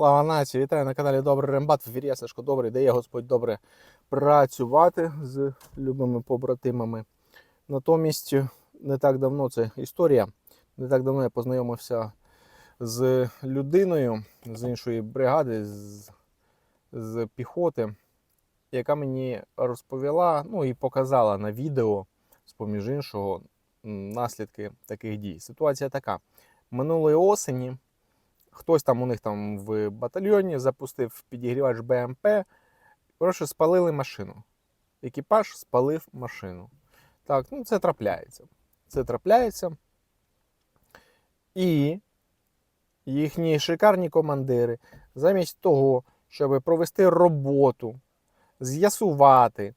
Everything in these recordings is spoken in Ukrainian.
Слава нації! Вітаю на каналі Добрий Рембат. В ефірі Сашко Добрий, дає Господь добре працювати з любими побратимами. Натомість, не так давно це історія. Не так давно я познайомився з людиною з іншої бригади, з, з піхоти, яка мені розповіла, ну і показала на відео, з поміж іншого, наслідки таких дій. Ситуація така: минулої осені хтось там у них там в батальйоні запустив підігрівач БМП, коротше, спалили машину. Екіпаж спалив машину. Так, ну це трапляється. Це трапляється. І їхні шикарні командири, замість того, щоб провести роботу, з'ясувати,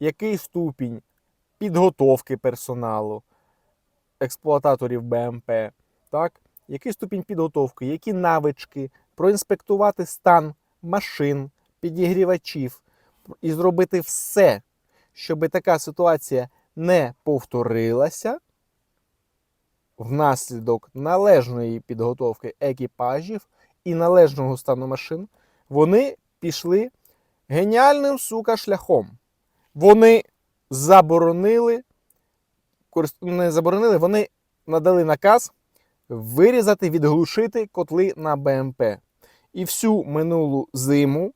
який ступінь підготовки персоналу, експлуататорів БМП, так, який ступінь підготовки, які навички, проінспектувати стан машин, підігрівачів і зробити все, щоб така ситуація не повторилася внаслідок належної підготовки екіпажів і належного стану машин, вони пішли геніальним сука шляхом. Вони заборонили, не заборонили, вони надали наказ вирізати, відглушити котли на БМП. І всю минулу зиму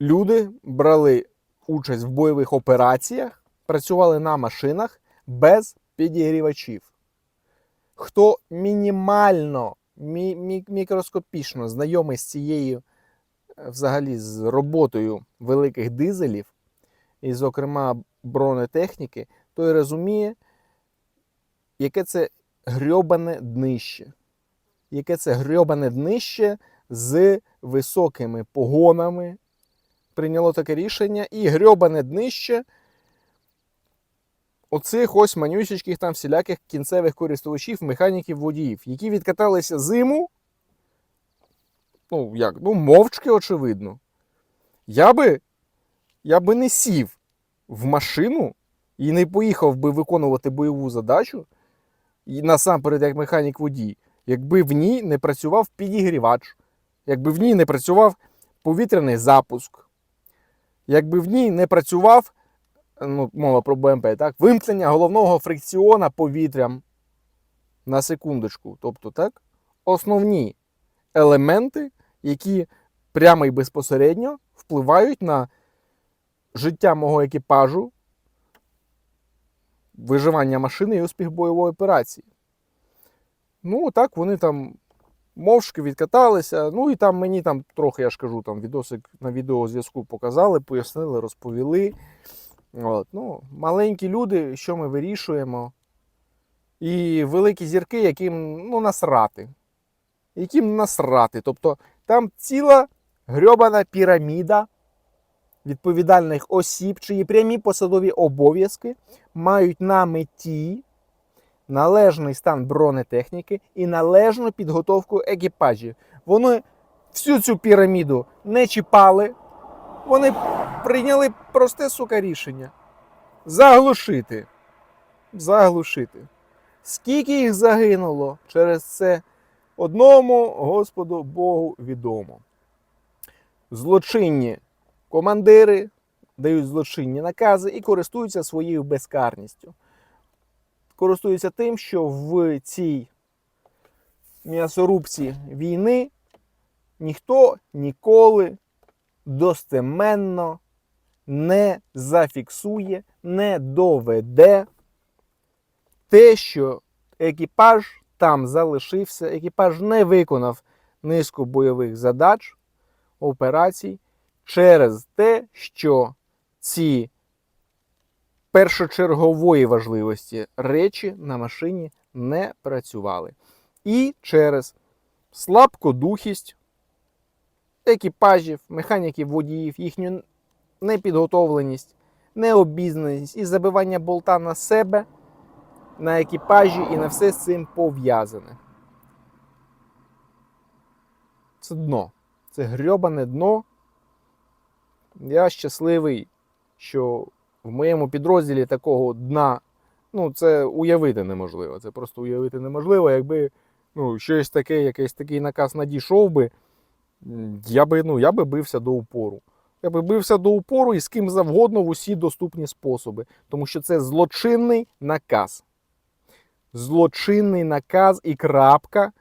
люди брали участь в бойових операціях, працювали на машинах без підігрівачів. Хто мінімально, мі- мі- мікроскопічно знайомий з цією е, взагалі з роботою великих дизелів, і, зокрема, бронетехніки, той розуміє, яке це грьобане днище. Яке це грьобане днище з високими погонами. Прийняло таке рішення, і грьобане днище оцих ось манюсічких там всіляких кінцевих користувачів, механіків, водіїв, які відкаталися зиму. Ну, як? Ну, мовчки, очевидно. Я би, я би не сів в машину і не поїхав би виконувати бойову задачу, насамперед як механік водій, якби в ній не працював підігрівач, якби в ній не працював повітряний запуск, якби в ній не працював, ну, мова про БМП, так, вимкнення головного фрикціона повітрям на секундочку. Тобто, так, основні елементи, які прямо і безпосередньо впливають на життя мого екіпажу, виживання машини і успіх бойової операції. Ну, так вони там мовчки відкаталися. Ну і там мені там трохи, я ж кажу, там відосик на відеозв'язку показали, пояснили, розповіли. От, ну, маленькі люди, що ми вирішуємо. І великі зірки, яким ну, насрати. Яким насрати. Тобто там ціла грьобана піраміда відповідальних осіб, чиї прямі посадові обов'язки мають на меті належний стан бронетехніки і належну підготовку екіпажів. Вони всю цю піраміду не чіпали. Вони прийняли просте сука рішення заглушити. Заглушити. Скільки їх загинуло через це одному Господу Богу відомо. Злочинні командири дають злочинні накази і користуються своєю безкарністю. Користуються тим, що в цій м'ясорубці війни ніхто ніколи достеменно не зафіксує, не доведе те, що екіпаж там залишився, екіпаж не виконав низку бойових задач, операцій через те, що ці першочергової важливості речі на машині не працювали. І через слабкодухість екіпажів, механіків, водіїв, їхню непідготовленість, необізнаність і забивання болта на себе, на екіпажі і на все з цим пов'язане. Це дно. Це грьобане дно. Я щасливий, що в моєму підрозділі такого дна, ну, це уявити неможливо. Це просто уявити неможливо, якби ну, щось таке, якийсь такий наказ надійшов би, я би, ну, я би бився до упору. Я би бився до упору і з ким завгодно в усі доступні способи. Тому що це злочинний наказ. Злочинний наказ і крапка,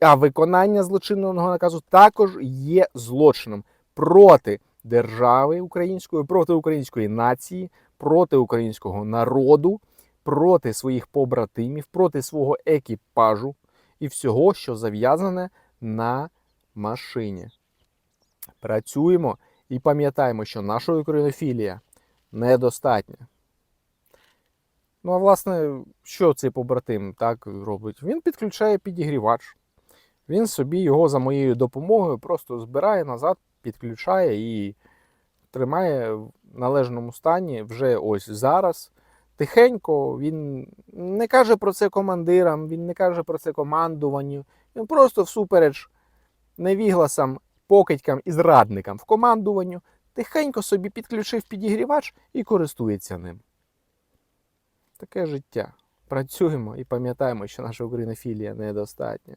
а виконання злочинного наказу також є злочином проти держави української, проти української нації, проти українського народу, проти своїх побратимів, проти свого екіпажу і всього, що зав'язане на машині. Працюємо і пам'ятаємо, що наша українофілія недостатня. Ну, а власне, що цей побратим так робить? Він підключає підігрівач. Він собі його за моєю допомогою просто збирає назад, підключає і тримає в належному стані вже ось зараз. Тихенько, він не каже про це командирам, він не каже про це командуванню. Він просто всупереч невігласам, покидькам і зрадникам в командуванню тихенько собі підключив підігрівач і користується ним. Таке життя. Працюємо і пам'ятаємо, що наша українофілія недостатня.